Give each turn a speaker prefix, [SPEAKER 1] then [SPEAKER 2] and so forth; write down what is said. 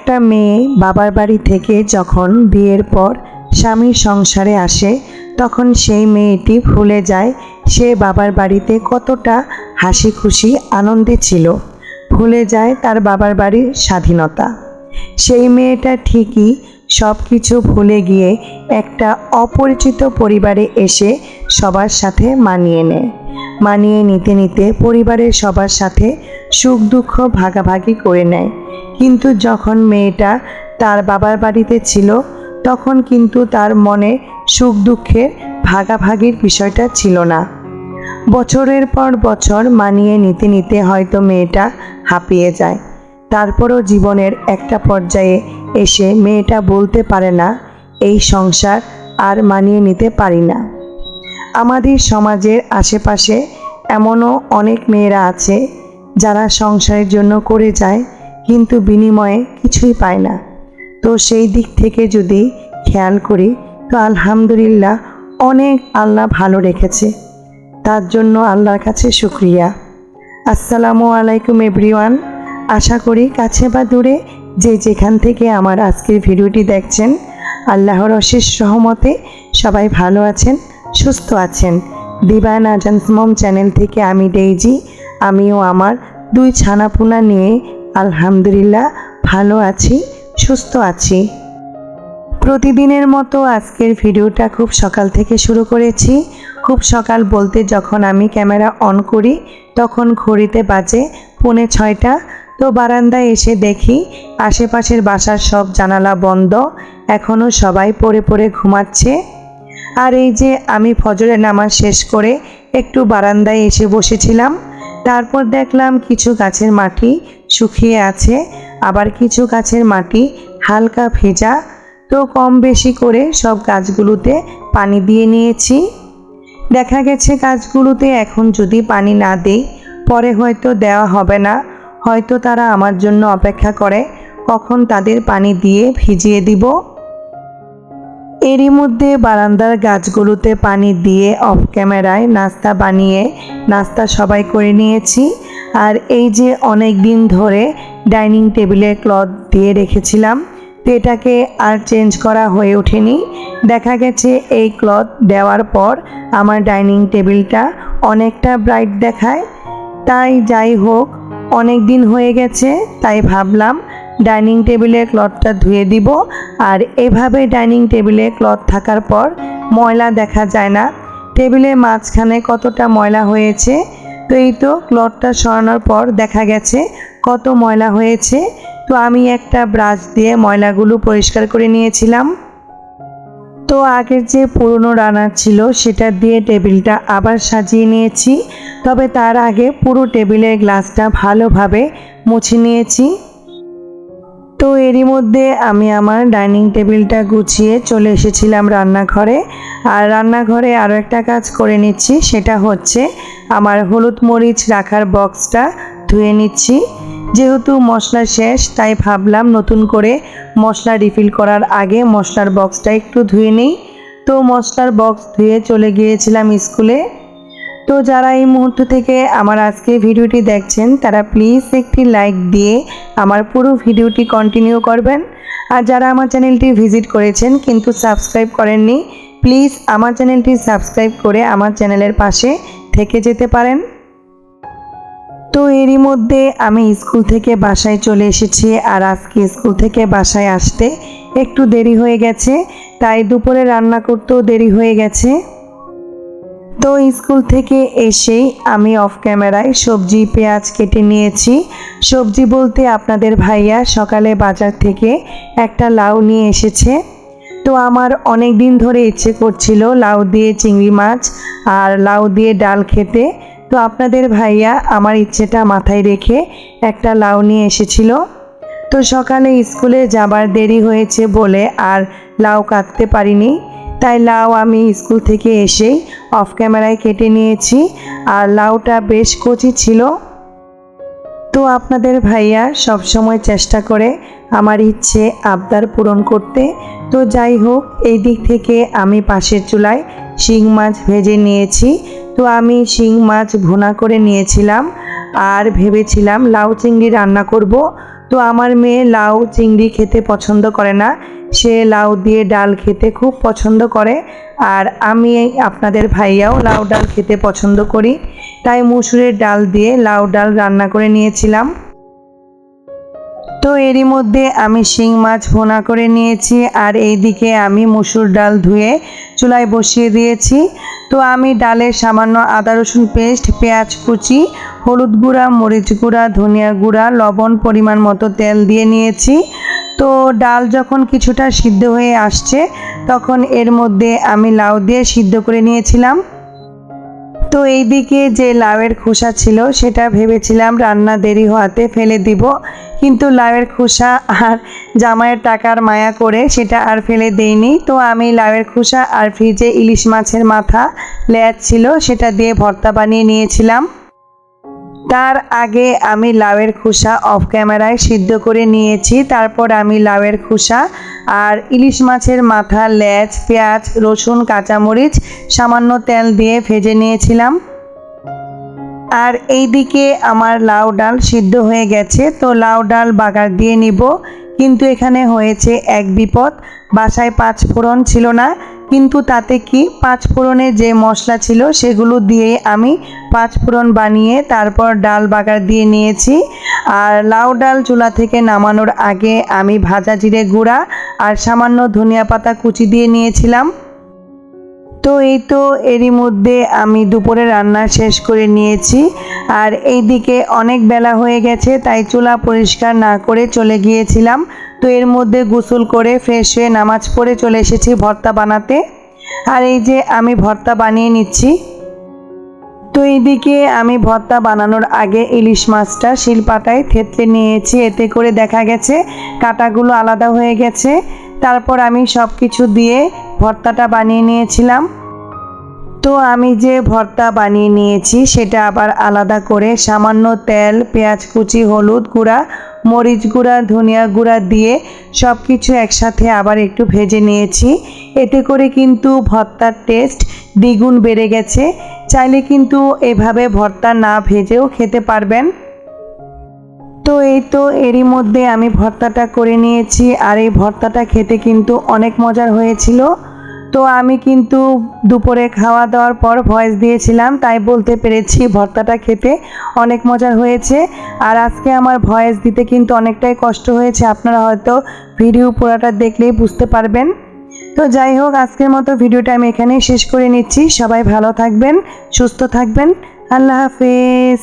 [SPEAKER 1] একটা মেয়ে বাবার বাড়ি থেকে যখন বিয়ের পর স্বামীর সংসারে আসে, তখন সেই মেয়েটি ভুলে যায় সে বাবার বাড়িতে কতটা হাসি খুশি আনন্দে ছিল। ভুলে যায় তার বাবার বাড়ির স্বাধীনতা। সেই মেয়েটা ঠিকই সব কিছু ভুলে গিয়ে একটা অপরিচিত পরিবারে এসে সবার সাথে মানিয়ে নেয়। মানিয়ে নিতে নিতে পরিবারের সবার সাথে সুখ দুঃখ ভাগাভাগি করে নেয়। কিন্তু যখন মেয়েটা তার বাবার বাড়িতে ছিল, তখন কিন্তু তার মনে সুখ দুঃখের ভাগাভাগির বিষয়টা ছিল না। বছরের পর বছর মানিয়ে নিতে নিতে হয়তো মেয়েটা হাঁপিয়ে যায়। তারপরও জীবনের একটা পর্যায়ে এসে মেয়েটা বলতে পারে না, এই সংসার আর মানিয়ে নিতে পারি না। আমাদের সমাজের আশেপাশে এমনও অনেক মেয়েরা আছে যারা সংসারের জন্য করে যায় কিন্তু বিনিময়ে কিছুই পায় না। তো সেই দিক থেকে যদি খেয়াল করি, তো আলহামদুলিল্লাহ অনেক আল্লাহ ভালো রেখেছে। তার জন্য আল্লাহর কাছে শুক্রিয়া। আসসালামু আলাইকুম এভরিওয়ান। আশা করি কাছে বা দূরে যে যেখান থেকে আমার আজকের ভিডিওটি দেখছেন, আল্লাহর অশেষ সহমতে সবাই ভালো আছেন, সুস্থ আছেন। দিবান আজান্স মম চ্যানেল থেকে আমি ডেইজি, আমিও আমার দুই ছানাপুনা নিয়ে আলহামদুলিল্লাহ, ভালো আছি, সুস্থ আছি। প্রতিদিনের মতো আজকের ভিডিওটা খুব সকাল থেকে শুরু করেছি। খুব সকাল বলতে যখন আমি ক্যামেরা অন করি, তখন ঘড়িতে বাজে পৌনে ছয়টা। তো বারান্দায় এসে দেখি, আশেপাশের বাসার সব জানালা বন্ধ এখনও সবাই পড়ে পড়ে ঘুমাচ্ছে। আর এই যে আমি ফজরের নামাজ শেষ করে একটু বারান্দায় এসে বসেছিলাম তারপর দেখলাম কিছু গাছের মাটি শুকিয়ে আছে, আবার কিছু গাছের মাটি হালকা ভেজা। তো কম বেশি করে সব গাছগুলোতে পানি দিয়ে নিয়েছি। দেখা গেছে গাছগুলোতে এখন যদি পানি না দিই, পরে হয়তো দেওয়া হবে না। হয়তো তারা আমার জন্য অপেক্ষা করে, কখন তাদের পানি দিয়ে ভিজিয়ে দিব। এরই মধ্যে বারান্দার গাছগুলোতে পানি দিয়ে অফ ক্যামেরায় নাস্তা বানিয়ে নাস্তা সবাই করে নিয়েছি। আর এই যে অনেক দিন ধরে ডাইনিং টেবিলে ক্লথ দিয়ে রেখেছিলাম, তো এটাকে আর চেঞ্জ করা হয়ে ওঠেনি। দেখা গেছে এই ক্লথ দেওয়ার পর আমার ডাইনিং টেবিলটা অনেকটা ব্রাইট দেখায়। তাই যাই হোক, অনেক দিন হয়ে গেছে, তাই ভাবলাম ডাইনিং টেবিলের ক্লথটা ধুয়ে দিব। আর এভাবে ডাইনিং টেবিলে ক্লথ থাকার পর ময়লা দেখা যায় না। টেবিলের মাঝখানে কতটা ময়লা হয়েছে? তো এই তো ক্লথটা সরানোর পর দেখা গেছে কত ময়লা হয়েছে। তো আমি একটা ব্রাশ দিয়ে ময়লাগুলো পরিষ্কার করে নিয়েছিলাম। তো আগের যে পুরনো রানার ছিল সেটা দিয়ে টেবিলটা আবার সাজিয়ে নিয়েছি। তবে তার আগে পুরো টেবিলের গ্লাসটা ভালোভাবে মুছে নিয়েছি। তো এরই মধ্যে আমি আমার ডাইনিং টেবিলটা গুছিয়ে চলে এসেছিলাম রান্নাঘরে। আর রান্নাঘরে আরও একটা কাজ করে নিচ্ছি, সেটা হচ্ছে আমার হলুদ মরিচ রাখার বক্সটা ধুয়ে নিচ্ছি। যেহেতু মশলা শেষ, তাই ভাবলাম নতুন করে মশলা রিফিল করার আগে মশলার বক্সটা একটু ধুয়ে নিই। তো মশলার বক্স ধুয়ে চলে গিয়েছিলাম স্কুলে। তো যারা এই মুহূর্ত থেকে আমার আজকে ভিডিওটি দেখছেন, তারা প্লিজ একটি লাইক দিয়ে আমার পুরো ভিডিওটি কন্টিনিউ করবেন। আর যারা আমার চ্যানেলটি ভিজিট করেছেন কিন্তু সাবস্ক্রাইব করেননি প্লিজ আমার চ্যানেলটি সাবস্ক্রাইব করে আমার চ্যানেলের পাশে থেকে যেতে পারেন। তো এরই মধ্যে আমি স্কুল থেকে বাসায় চলে এসেছি আর আজকে স্কুল থেকে বাসায় আসতে একটু দেরি হয়ে গেছে, তাই দুপুরে রান্না করতেও দেরি হয়ে গেছে। তো স্কুল থেকে এসেই আমি অফ ক্যামেরায় সবজি, পেঁয়াজ কেটে নিয়েছি। সবজি বলতে আপনাদের ভাইয়া সকালে বাজার থেকে একটা লাউ নিয়ে এসেছে। তো আমার অনেক দিন ধরে ইচ্ছে করছিল লাউ দিয়ে চিংড়ি মাছ আর লাউ দিয়ে ডাল খেতে। তো আপনাদের ভাইয়া আমার ইচ্ছেটা মাথায় রেখে একটা লাউ নিয়ে এসেছিল। তো সকালে স্কুলে যাবার দেরি হয়েছে বলে আর লাউ কাটতে পারিনি। তাই লাউ আমি স্কুল থেকে এসেই অফ ক্যামেরায় কেটে নিয়েছি আর লাউটা বেশ কচি ছিল। তো আপনাদের ভাইয়া সবসময় চেষ্টা করে আমার ইচ্ছে আবদার পূরণ করতে। তো যাই হোক, এই দিক থেকে আমি পাশের চুলায় শিং মাছ ভেজে নিয়েছি। তো আমি শিং মাছ ভুনা করে নিয়েছিলাম আর ভেবেছিলাম লাউ চিংড়ি রান্না করব। তো আমার মেয়ে লাউ চিংড়ি খেতে পছন্দ করে না সে লাউ দিয়ে ডাল খেতে খুব পছন্দ করে। আর আমি আপনাদের ভাইয়াও লাউ ডাল খেতে পছন্দ করি। তাই মুসুরের ডাল দিয়ে লাউ ডাল রান্না করে নিয়েছিলাম। তো এরই মধ্যে আমি শিং মাছ ভোনা করে নিয়েছি আর এইদিকে আমি মুসুর ডাল ধুয়ে চুলায় বসিয়ে দিয়েছি। তো আমি ডালের সামান্য আদা, রসুন পেস্ট, পেঁয়াজ কুচি, হলুদ গুঁড়া, মরিচ গুঁড়া, ধনিয়া গুঁড়া, লবণ পরিমাণ মতো তেল দিয়ে নিয়েছি। তো ডাল যখন কিছুটা সিদ্ধ হয়ে আসছে, তখন এর মধ্যে আমি লাউ দিয়ে সিদ্ধ করে নিয়েছিলাম। তো এইদিকে যে লাউয়ের খোসা ছিল, সেটা ভেবেছিলাম রান্না দেরি হওয়াতে ফেলে দিব। কিন্তু লাউয়ের খোসা আর জামাইয়ের টাকার মায়া করে সেটা আর ফেলে দেইনি। তো আমি লাউয়ের খোসা আর ফ্রিজে ইলিশ মাছের মাথা লেয়ার ছিল, সেটা দিয়ে ভর্তা বানিয়ে নিয়েছিলাম। তার আগে আমি লাউয়ের খোসা অফ ক্যামেরায় সিদ্ধ করে নিয়েছি। তারপর আমি লাউয়ের খোসা আর ইলিশ মাছের মাথা, লেজ, পেঁয়াজ, রসুন, কাঁচামরিচ সামান্য তেল দিয়ে ভেজে নিয়েছিলাম। আর এইদিকে আমার লাউ ডাল সিদ্ধ হয়ে গেছে। তো লাউ ডাল বাগার দিয়ে নিব। কিন্তু এখানে হয়েছে এক বিপদ। বাসায় পাঁচ ফোড়ন ছিল না। কিন্তু তাতে কি পাঁচ ফোড়নের যে মশলা ছিল সেগুলো দিয়ে আমি পাঁচ ফোড়ন বানিয়ে তারপর ডাল বাগার দিয়ে নিয়েছি। আর লাউ ডাল চুলা থেকে নামানোর আগে আমি ভাজা জিরে গুঁড়া আর সামান্য ধনিয়া পাতা কুচি দিয়ে নিয়েছিলাম। তো এই তো এরই মধ্যে আমি দুপুরে রান্না শেষ করে নিয়েছি। আর এইদিকে অনেক বেলা হয়ে গেছে, তাই চুলা পরিষ্কার না করে চলে গিয়েছিলাম। তো এর মধ্যে গোসল করে ফ্রেশ হয়ে নামাজ পড়ে চলে এসেছি ভর্তা বানাতে। আর এই যে আমি ভর্তা বানিয়ে নিচ্ছি। তো এইদিকে আমি ভর্তা বানানোর আগে ইলিশ মাছটা শিলপাটায় থেতলে নিয়েছি, এতে করে দেখা গেছে কাটাগুলো আলাদা হয়ে গেছে। তারপর আমি সব কিছু দিয়ে ভর্তাটা বানিয়ে নিয়েছিলাম। তো আমি যে ভর্তা বানিয়ে নিয়েছি সেটা আবার আলাদা করে সামান্য তেল, পেঁয়াজ কুচি, হলুদ গুঁড়া, মরিচ গুঁড়া, ধনিয়া গুঁড়া দিয়ে সব কিছু একসাথে আবার একটু ভেজে নিয়েছি। এতে করে কিন্তু ভর্তার টেস্ট দ্বিগুণ বেড়ে গেছে। চাইলে কিন্তু এভাবে ভর্তা না ভেজেও খেতে পারবেন। তো এই তো এরই মধ্যে আমি ভর্তাটা করে নিয়েছি। আর এই ভর্তাটা খেতে কিন্তু অনেক মজার হয়েছিল। তো আমি কিন্তু দুপুরে খাওয়া দাওয়ার পর ভয়েস দিয়েছিলাম, তাই বলতে পেরেছি ভর্তাটা খেতে অনেক মজার হয়েছে। আর আজকে আমার ভয়েস দিতে কিন্তু অনেকটাই কষ্ট হয়েছে, আপনারা হয়তো ভিডিও পুরাটা দেখলেই বুঝতে পারবেন। তো যাই হোক, আজকের মতো ভিডিওটা আমি এখানেই শেষ করে নিচ্ছি। সবাই ভালো থাকবেন, সুস্থ থাকবেন। আল্লাহ হাফেজ।